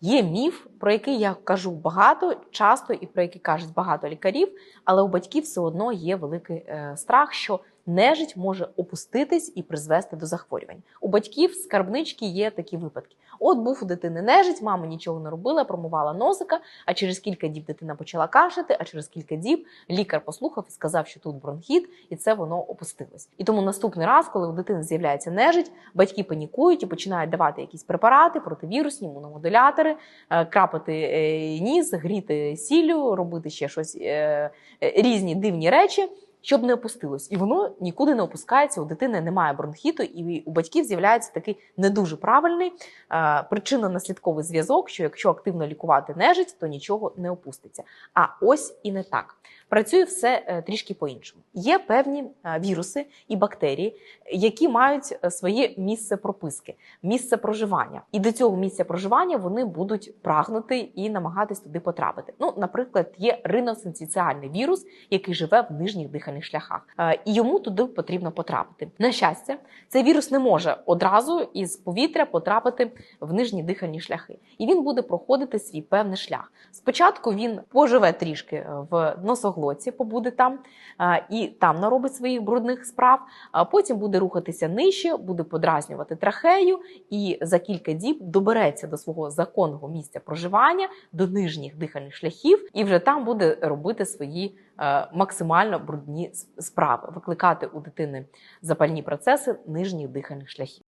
Є міф, про який я кажу багато, часто і про який кажуть багато лікарів, але у батьків все одно є великий е, страх, що нежить може опуститись і призвести до захворювань. У батьків скарбнички є такі випадки. От був у дитини нежить, мама нічого не робила, промивала носика. А через кілька діб дитина почала кашляти, а через кілька діб лікар послухав і сказав, що тут бронхіт, і це воно опустилось. І тому наступний раз, коли у дитини з'являється нежить, батьки панікують і починають давати якісь препарати, противірусні, імуномодулятори, е, крапати е, ніс, гріти сіллю, робити ще щось е, різні дивні речі. Щоб не опустилось, і воно нікуди не опускається. У дитини немає бронхіту, і у батьків з'являється такий не дуже правильний е, причинно-наслідковий зв'язок, що якщо активно лікувати нежить, то нічого не опуститься. А ось і не так. Працює все е, трішки по-іншому. Є певні е, віруси і бактерії, які мають своє місце прописки, місце проживання. І до цього місця проживання вони будуть прагнути і намагатись туди потрапити. Ну, наприклад, є риносенціціальний вірус, який живе в нижніх дихальних шляхах, Е, і йому туди потрібно потрапити. На щастя, цей вірус не може одразу із повітря потрапити в нижні дихальні шляхи, і він буде проходити свій певний шлях. Спочатку він поживе трішки в носоглотці, побуде там е, і там наробить своїх брудних справ. А потім буде рухатися нижче, буде подразнювати трахею, і за кілька діб добереться до свого законного місця проживання, до нижніх дихальних шляхів, і вже там буде робити свої е, максимально брудні справи, викликати у дитини запальні процеси нижніх дихальних шляхів.